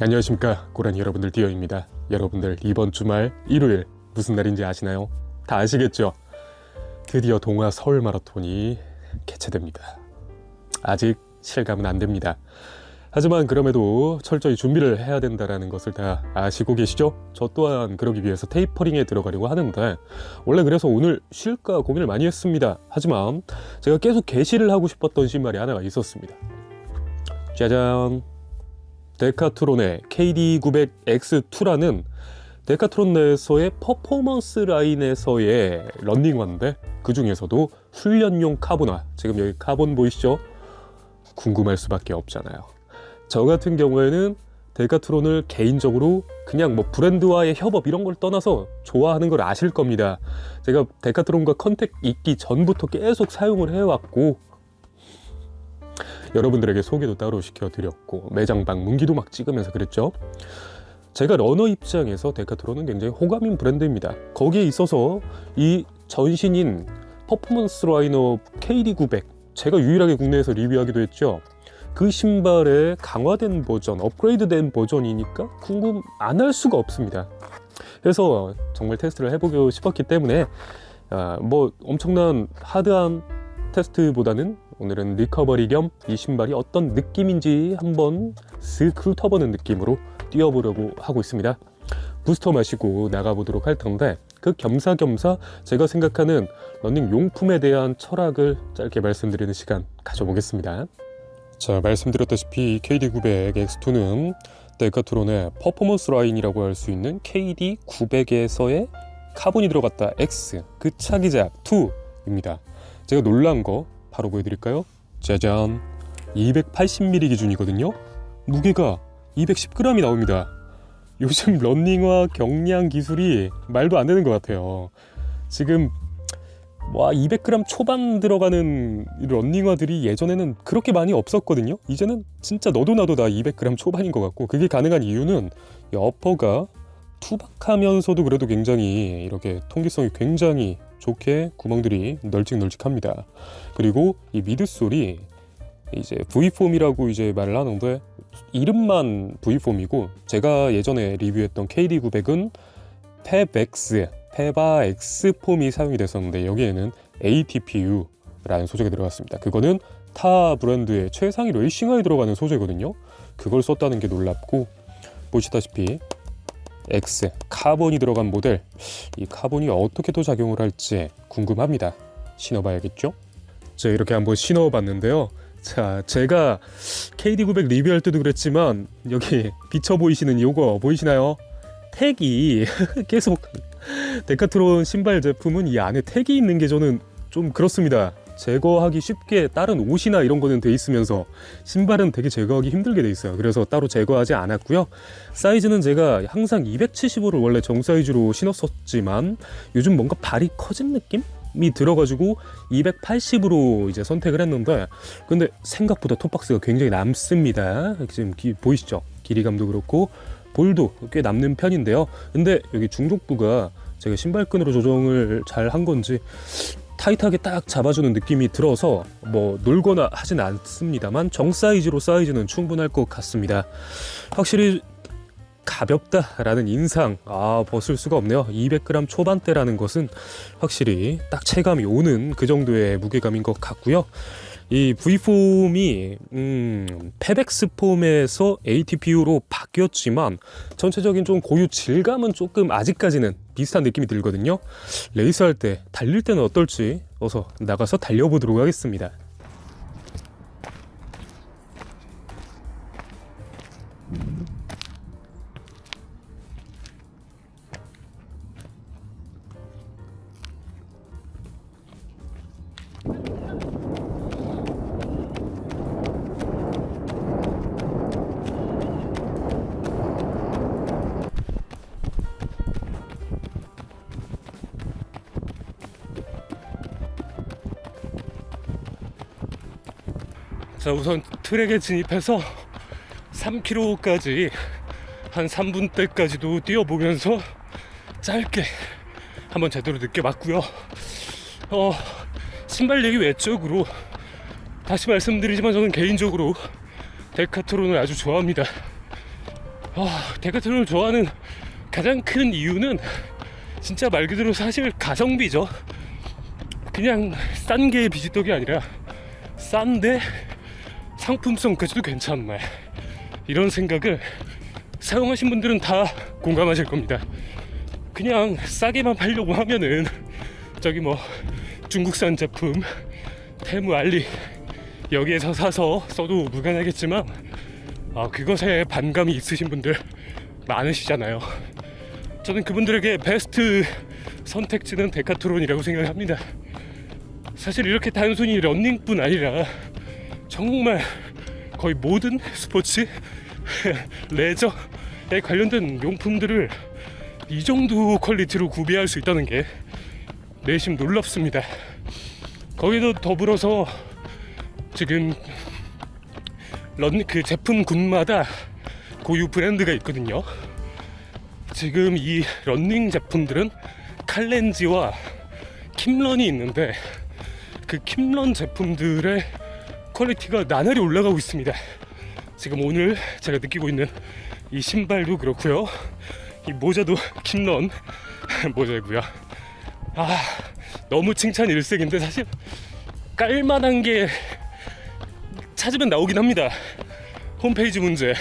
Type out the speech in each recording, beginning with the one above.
안녕하십니까. 고라니 여러분들 디어입니다. 여러분들 이번 주말 일요일 무슨 날인지 아시나요? 다 아시겠죠? 드디어 동아 서울 마라톤이 개최됩니다. 아직 실감은 안 됩니다. 하지만 그럼에도 철저히 준비를 해야 된다는 것을 다 아시고 계시죠? 저 또한 그러기 위해서 테이퍼링에 들어가려고 하는데 원래 그래서 오늘 쉴까 고민을 많이 했습니다. 하지만 제가 계속 게시를 하고 싶었던 신발이 하나가 있었습니다. 짜잔 데카트론의 KD900X2라는 데카트론 내에서의 퍼포먼스 라인에서의 런닝화인데 그 중에서도 훈련용 카본화 지금 여기 카본 보이시죠? 궁금할 수밖에 없잖아요. 저 같은 경우에는 데카트론을 개인적으로 그냥 뭐 브랜드와의 협업 이런 걸 떠나서 좋아하는 걸 아실 겁니다. 제가 데카트론과 컨택 있기 전부터 계속 사용을 해왔고 여러분들에게 소개도 따로 시켜드렸고 매장 방문기도 막 찍으면서 그랬죠. 제가 러너 입장에서 데카트론은 굉장히 호감인 브랜드입니다. 거기에 있어서 이 전신인 퍼포먼스 라이너 KD900 제가 유일하게 국내에서 리뷰하기도 했죠. 그 신발의 강화된 버전, 업그레이드된 버전이니까 궁금 안 할 수가 없습니다. 그래서 정말 테스트를 해보고 싶었기 때문에 아, 뭐 엄청난 하드한 테스트보다는 오늘은 리커버리 겸 이 신발이 어떤 느낌인지 한번 슥 훑어보는 느낌으로 뛰어보려고 하고 있습니다. 부스터 마시고 나가보도록 할 텐데 그 겸사겸사 제가 생각하는 러닝 용품에 대한 철학을 짧게 말씀드리는 시간 가져보겠습니다. 자 말씀드렸다시피 이 KD900 X2는 데카트론의 퍼포먼스 라인이라고 할 수 있는 KD900에서의 카본이 들어갔다 X 그 차기작 2입니다. 제가 놀란 거 바로 보여드릴까요? 짜잔. 280mm 기준이거든요. 무게가 210g이 나옵니다. 요즘 런닝화 경량 기술이 말도 안 되는 것 같아요. 지금 와 200g 초반 들어가는 이 런닝화들이 예전에는 그렇게 많이 없었거든요. 이제는 진짜 너도 나도 다 200g 초반인 것 같고 그게 가능한 이유는 이 어퍼가 투박하면서도 그래도 굉장히 이렇게 통기성이 굉장히 좋게 구멍들이 널찍널찍합니다. 그리고 이 미드솔이 이제 V폼이라고 이제 말을 하는데 이름만 V폼이고 제가 예전에 리뷰했던 KD900은 페백스, 페바 X 폼이 사용이 됐었는데 여기에는 ATPU라는 소재가 들어갔습니다. 그거는 타 브랜드의 최상위 레이싱화에 들어가는 소재거든요. 그걸 썼다는 게 놀랍고 보시다시피 X 카본이 들어간 모델. 이 카본이 어떻게 또 작용을 할지 궁금합니다. 신어봐야겠죠? 자 이렇게 한번 신어봤는데요. 자 제가 KD900 리뷰할 때도 그랬지만 여기 비쳐 보이시는 요거 보이시나요? 택이 계속 데카트론 신발 제품은 이 안에 택이 있는 게 저는 좀 그렇습니다 제거하기 쉽게 다른 옷이나 이런 거는 돼 있으면서 신발은 되게 제거하기 힘들게 돼 있어요. 그래서 따로 제거하지 않았고요. 사이즈는 제가 항상 275를 원래 정 사이즈로 신었었지만 요즘 뭔가 발이 커진 느낌 이 들어가지고 280으로 이제 선택을 했는데 근데 생각보다 톱박스가 굉장히 남습니다. 지금 기, 보이시죠? 길이감도 그렇고 볼도 꽤 남는 편인데요. 근데 여기 중족부가 제가 신발끈으로 조정을 잘 한 건지 타이트하게 딱 잡아주는 느낌이 들어서 뭐 놀거나 하진 않습니다만 정 사이즈로 사이즈는 충분할 것 같습니다. 확실히 가볍다라는 인상 아 벗을 수가 없네요. 200g 초반대라는 것은 확실히 딱 체감이 오는 그 정도의 무게감인 것 같고요. 이 V폼이 음, 페백스 폼에서 ATPU로 바뀌었지만 전체적인 좀 고유 질감은 조금 아직까지는 비슷한 느낌이 들거든요. 레이스할 때 달릴 때는 어떨지 어서 나가서 달려보도록 하겠습니다. 자 우선 트랙에 진입해서 3km까지 한 3분대까지도 뛰어보면서 짧게 한번 제대로 느껴봤고요 어 신발 얘기 외적으로 다시 말씀드리지만 저는 개인적으로 데카트론을 아주 좋아합니다 아, 데카트론을 좋아하는 가장 큰 이유는 진짜 말 그대로 사실 가성비죠. 그냥 싼 게 비지떡이 아니라 싼데 상품성까지도 괜찮네. 이런 생각을 사용하신 분들은 다 공감하실 겁니다. 그냥 싸게만 팔려고 하면은 저기 뭐 중국산 제품 테무 알리 여기에서 사서 써도 무관하겠지만 아, 그것에 반감이 있으신 분들 많으시잖아요. 저는 그분들에게 베스트 선택지는 데카트론이라고 생각합니다. 사실 이렇게 단순히 런닝뿐 아니라 정말 거의 모든 스포츠, 레저에 관련된 용품들을 이 정도 퀄리티로 구비할 수 있다는 게 내심 놀랍습니다. 거기도 더불어서 지금 런 그 제품 군마다 고유 브랜드가 있거든요. 지금 이 런닝 제품들은 칼렌지와 킴런이 있는데 그 킴런 제품들의 퀄리티가 나날이 올라가고 있습니다. 지금 오늘 제가 느끼고 있는 이 신발도 그렇고요. 이 모자도 킴런 모자이고요. 아 너무 칭찬 일색인데 사실 깔만한 게 찾으면 나오긴 합니다. 홈페이지 문제,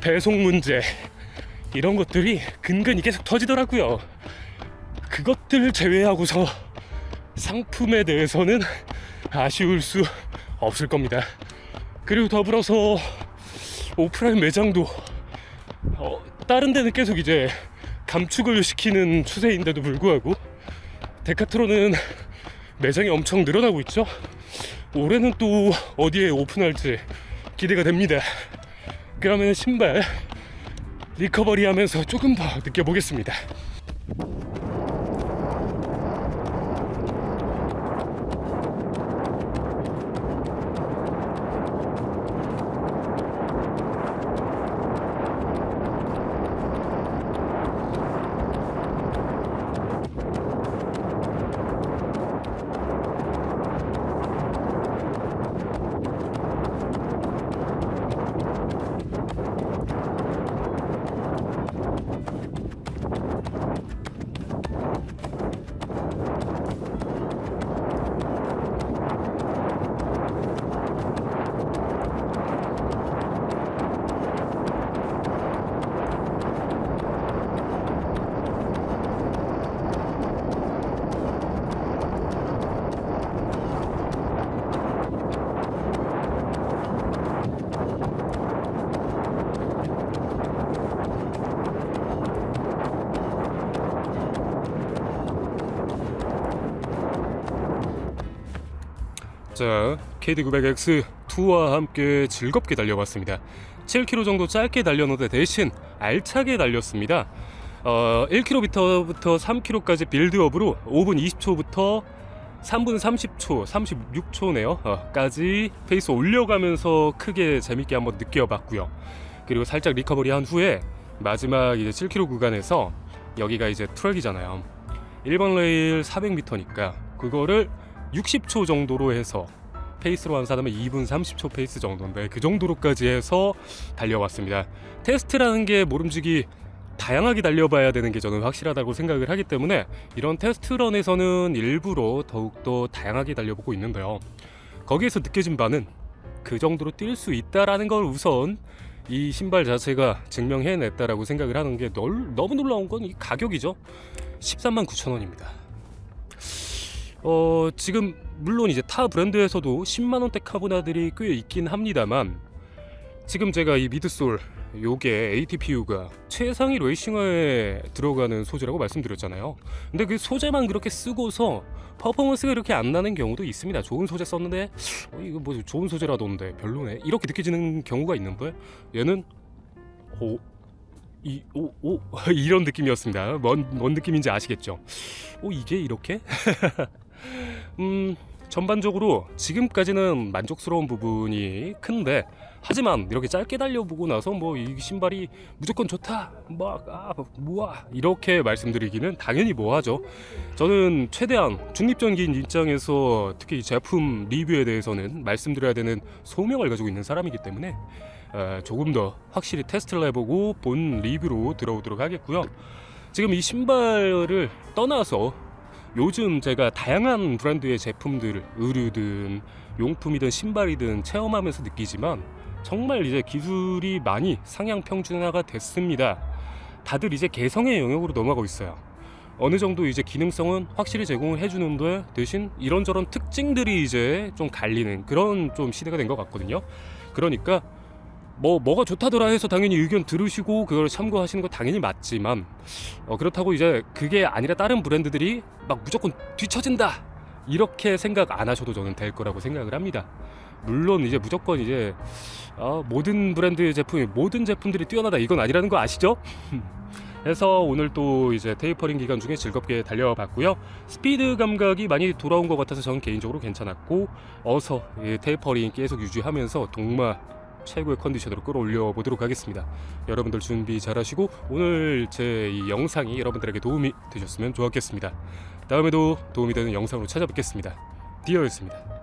배송 문제 이런 것들이 근근히 계속 터지더라고요. 그것들 제외하고서 상품에 대해서는 아쉬울 수 없을 겁니다. 그리고 더불어서 오프라인 매장도 어, 다른 데는 계속 이제 감축을 시키는 추세인데도 불구하고 데카트론은 매장이 엄청 늘어나고 있죠. 올해는 또 어디에 오픈할지 기대가 됩니다. 그러면 신발 리커버리 하면서 조금 더 느껴보겠습니다. 자, KD900X2와 함께 즐겁게 달려봤습니다. 7km 정도 짧게 달렸는데 대신 알차게 달렸습니다. 어, 1km부터 3km까지 빌드업으로 5분 20초부터 3분 30초, 36초네요. 어, 까지 페이스 올려가면서 크게 재밌게 한번 느껴봤고요. 그리고 살짝 리커버리 한 후에 마지막 이제 7km 구간에서 여기가 이제 트랙이잖아요. 1번 레일 400m니까 그거를 60초 정도로 해서 페이스로 환산하면 2분 30초 페이스 정도인데 그 정도로까지 해서 달려왔습니다. 테스트라는 게 모름지기 다양하게 달려봐야 되는 게 저는 확실하다고 생각을 하기 때문에 이런 테스트런에서는 일부러 더욱더 다양하게 달려보고 있는데요. 거기에서 느껴진 바는 그 정도로 뛸 수 있다라는 걸 우선 이 신발 자체가 증명해냈다라고 생각을 하는 게 널, 너무 놀라운 건 이 가격이죠. 13만 9천 원입니다. 어, 지금 물론 이제 타 브랜드에서도 10만 원대 카보나들이 꽤 있긴 합니다만 지금 제가 이 미드솔 요게 ATPU가 최상위 레이싱화에 들어가는 소재라고 말씀드렸잖아요. 근데 그 소재만 그렇게 쓰고서 퍼포먼스가 이렇게 안 나는 경우도 있습니다. 좋은 소재 썼는데 어, 이거 뭐 좋은 소재라던데 별로네 이렇게 느껴지는 경우가 있는데 얘는 오, 이, 오, 오, 이런 느낌이었습니다. 뭔, 뭔 느낌인지 아시겠죠? 오, 이게 이렇게? 음, 전반적으로 지금까지는 만족스러운 부분이 큰데 하지만 이렇게 짧게 달려보고 나서 뭐 이 신발이 무조건 좋다 막 아, 뭐야 이렇게 말씀드리기는 당연히 뭐하죠 저는 최대한 중립적인 입장에서 특히 이 제품 리뷰에 대해서는 말씀드려야 되는 소명을 가지고 있는 사람이기 때문에 에, 조금 더 확실히 테스트를 해보고 본 리뷰로 들어오도록 하겠고요. 지금 이 신발을 떠나서 요즘 제가 다양한 브랜드의 제품들을 의류든 용품이든 신발이든 체험하면서 느끼지만 정말 이제 기술이 많이 상향 평준화가 됐습니다. 다들 이제 개성의 영역으로 넘어가고 있어요. 어느 정도 이제 기능성은 확실히 제공을 해주는데 대신 이런저런 특징들이 이제 좀 갈리는 그런 좀 시대가 된 것 같거든요. 그러니까 뭐 뭐가 좋다더라 해서 당연히 의견 들으시고 그걸 참고하시는 거 당연히 맞지만 어, 그렇다고 이제 그게 아니라 다른 브랜드들이 막 무조건 뒤처진다 이렇게 생각 안 하셔도 저는 될 거라고 생각을 합니다. 물론 이제 무조건 이제 아, 모든 브랜드의 제품이 모든 제품들이 뛰어나다 이건 아니라는 거 아시죠? 해서 오늘 또 이제 테이퍼링 기간 중에 즐겁게 달려봤고요. 스피드 감각이 많이 돌아온 것 같아서 저는 개인적으로 괜찮았고 어서 이 테이퍼링 계속 유지하면서 동마 최고의 컨디션으로 끌어올려 보도록 하겠습니다. 여러분들 준비 잘하시고 오늘 제 이 영상이 여러분들에게 도움이 되셨으면 좋았겠습니다. 다음에도 도움이 되는 영상으로 찾아뵙겠습니다. 디어였습니다.